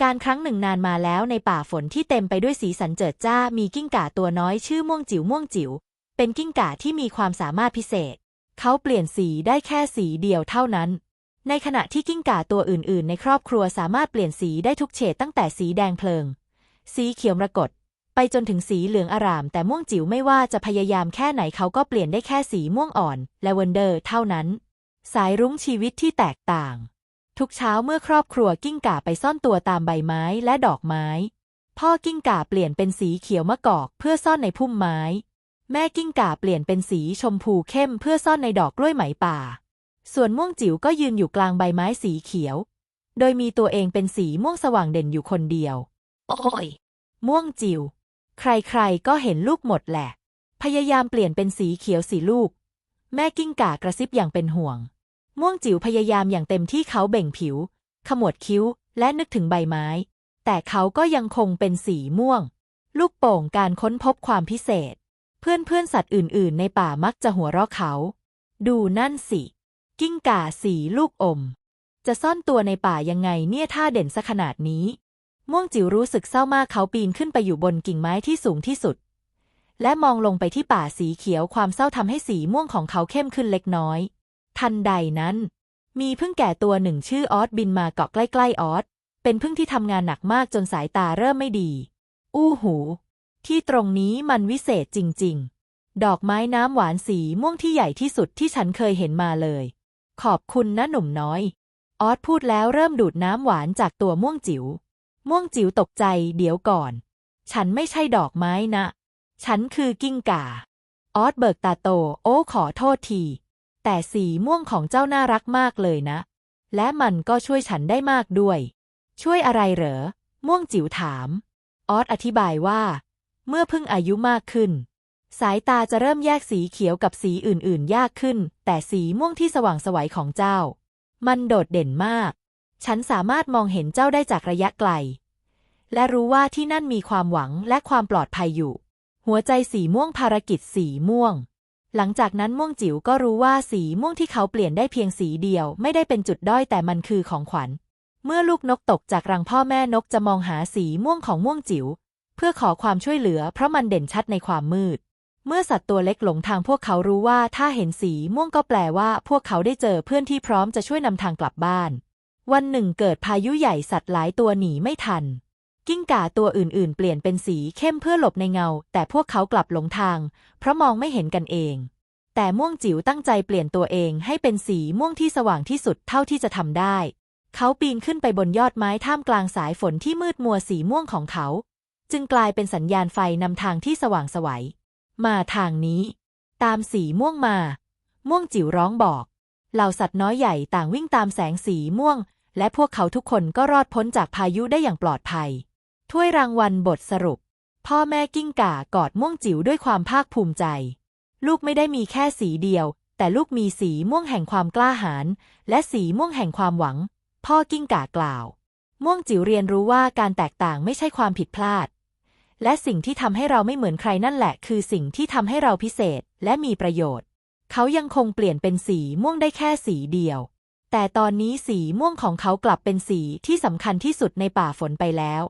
การครั้งหนึ่งนานมาแล้วในป่าฝนที่เต็มไปด้วยสีสันเจิดจ้ามีกิ้งก่าตัวน้อยชื่อม่วงจิ๋วม่วงจิ๋วเป็นกิ้งก่าที่มีความสามารถพิเศษ เขาเปลี่ยนสีได้แค่สีเดียวเท่านั้น ในขณะที่กิ้งก่าตัวอื่น ๆ ในครอบครัวสามารถเปลี่ยนสีได้ทุกเฉดตั้งแต่สีแดงเพลิง สีเขียวมรกตไปจนถึงสีเหลืองอาราม แต่ม่วงจิ๋วไม่ว่าจะพยายามแค่ไหนเขาก็เปลี่ยนได้แค่สีม่วงอ่อนและเวนเดอร์เท่านั้น สายรุ้งชีวิตที่แตกต่าง ทุกเช้าเมื่อครอบครัวกิ้งก่าไปซ่อนตัวตามใบไม้และดอกไม้ พ่อกิ้งก่าเปลี่ยนเป็นสีเขียวมะกอกเพื่อซ่อนในพุ่มไม้ แม่กิ้งก่าเปลี่ยนเป็นสีชมพูเข้มเพื่อซ่อนในดอกกล้วยไหมป่า ส่วนม่วงจิ๋วก็ยืนอยู่กลางใบไม้สีเขียว โดยมีตัวเองเป็นสีม่วงสว่างเด่นอยู่คนเดียว โอ้ย ม่วงจิ๋วใครๆก็เห็นลูกหมดแหละ พยายามเปลี่ยนเป็นสีเขียวสีลูก แม่กิ้งก่ากระซิบอย่างเป็นห่วง ม่วงจิ๋วพยายามอย่างเต็มที่เขาเบ่งผิว ขมวดคิ้ว และนึกถึงใบไม้ แต่เขาก็ยังคงเป็นสีม่วง ลูกโป่งการค้นพบความพิเศษ เพื่อนเพื่อนๆสัตว์อื่น ๆ ในป่ามักจะหัวเราะเขา ดูนั่นสิ กิ้งก่าสีลูกอม จะซ่อนตัวในป่ายังไงเนี่ยท่าเด่นซะขนาดนี้ ม่วงจิ๋วรู้สึกเศร้ามากเขาปีนขึ้นไปอยู่บนกิ่งไม้ที่สูงที่สุด และมองลงไปที่ป่าสีเขียวความเศร้าทำให้สีม่วงของเขาเข้มขึ้นเล็กน้อย ทันใดนั้น มีพึ่งแก่ตัวหนึ่งชื่อออสบินมาเกาะใกล้ๆออสเป็นพึ่งที่ทำงานหนักมากจนสายตาเริ่มไม่ดี อู้หู ที่ตรงนี้มันวิเศษจริง ๆ ดอกไม้น้ำหวานสีม่วงที่ใหญ่ที่สุดที่ฉันเคยเห็นมาเลย ขอบคุณนะหนุ่มน้อย ออสพูดแล้วเริ่มดูดน้ำหวานจากตัวม่วงจิ๋ว ม่วงจิ๋วตกใจเดี๋ยวก่อน ฉันไม่ใช่ดอกไม้นะ ฉันคือกิ้งก่า ออสเบิกตาโต โอ้ขอโทษที แต่สีม่วงของเจ้าน่ารักมากเลยนะ และมันก็ช่วยฉันได้มากด้วย ช่วยอะไรเหรอ ม่วงจิ๋วถาม ออสอธิบายว่า เมื่อเพิ่งอายุมากขึ้น สายตาจะเริ่มแยกสีเขียวกับสีอื่นๆ ยากขึ้น แต่สีม่วงที่สว่างสวัยของเจ้า มันโดดเด่นมาก ฉันสามารถมองเห็นเจ้าได้จากระยะไกล และรู้ว่าที่นั่นมีความหวังและความปลอดภัยอยู่ หัวใจสีม่วงภารกิจสีม่วง หลังจากนั้นม่วงจิ๋วก็รู้ว่าสีม่วงที่เขาเปลี่ยนได้เพียงสีเดียว ไม่ได้เป็นจุดด้อยแต่มันคือของขวัญ เมื่อลูกนกตกจากรังพ่อแม่นกจะมองหาสีม่วงของม่วงจิ๋วเพื่อขอความช่วยเหลือเพราะมันเด่นชัดในความมืด เมื่อสัตว์ตัวเล็กหลงทางพวกเขารู้ว่าถ้าเห็นสีม่วงก็แปลว่า พวกเขาได้เจอเพื่อนที่พร้อมจะช่วยนำทางกลับบ้าน วันหนึ่งเกิดพายุใหญ่สัตว์หลายตัวหนีไม่ทัน กิ้งก่าตัวอื่นๆ เปลี่ยนเป็นสีเข้มเพื่อหลบในเงา แต่พวกเขากลับหลงทาง เพราะมองไม่เห็นกันเอง แต่ม่วงจิ๋วตั้งใจเปลี่ยนตัวเองให้เป็นสีม่วงที่สว่างที่สุดเท่าที่จะทำได้ เขาปีนขึ้นไปบนยอดไม้ท่ามกลางสายฝนที่มืดมัวสีม่วงของเขา จึงกลายเป็นสัญญาณไฟนำทางที่สว่างสวัย มาทางนี้ ตามสีม่วงมา ม่วงจิ๋วร้องบอกเหล่าสัตว์น้อยใหญ่ต่างวิ่งตามแสงสีม่วง และพวกเขาทุกคนก็รอดพ้นจากพายุได้อย่างปลอดภัย ถ้วยรางวัลบทสรุป พ่อแม่กิ้งก่ากอดม่วงจิ๋วด้วยความภาคภูมิใจ ลูกไม่ได้มีแค่สีเดียว แต่ลูกมีสีม่วงแห่งความกล้าหาญและสีม่วงแห่งความหวัง พ่อกิ้งก่ากล่าว ม่วงจิ๋วเรียนรู้ว่าการแตกต่างไม่ใช่ความผิดพลาด และสิ่งที่ทำให้เราไม่เหมือนใครนั่นแหละ คือสิ่งที่ทำให้เราพิเศษและมีประโยชน์ เขายังคงเปลี่ยนเป็นสีม่วงได้แค่สีเดียวแต่ตอนนี้สีม่วงของเขากลับเป็นสีที่สำคัญที่สุดในป่าฝนไปแล้ว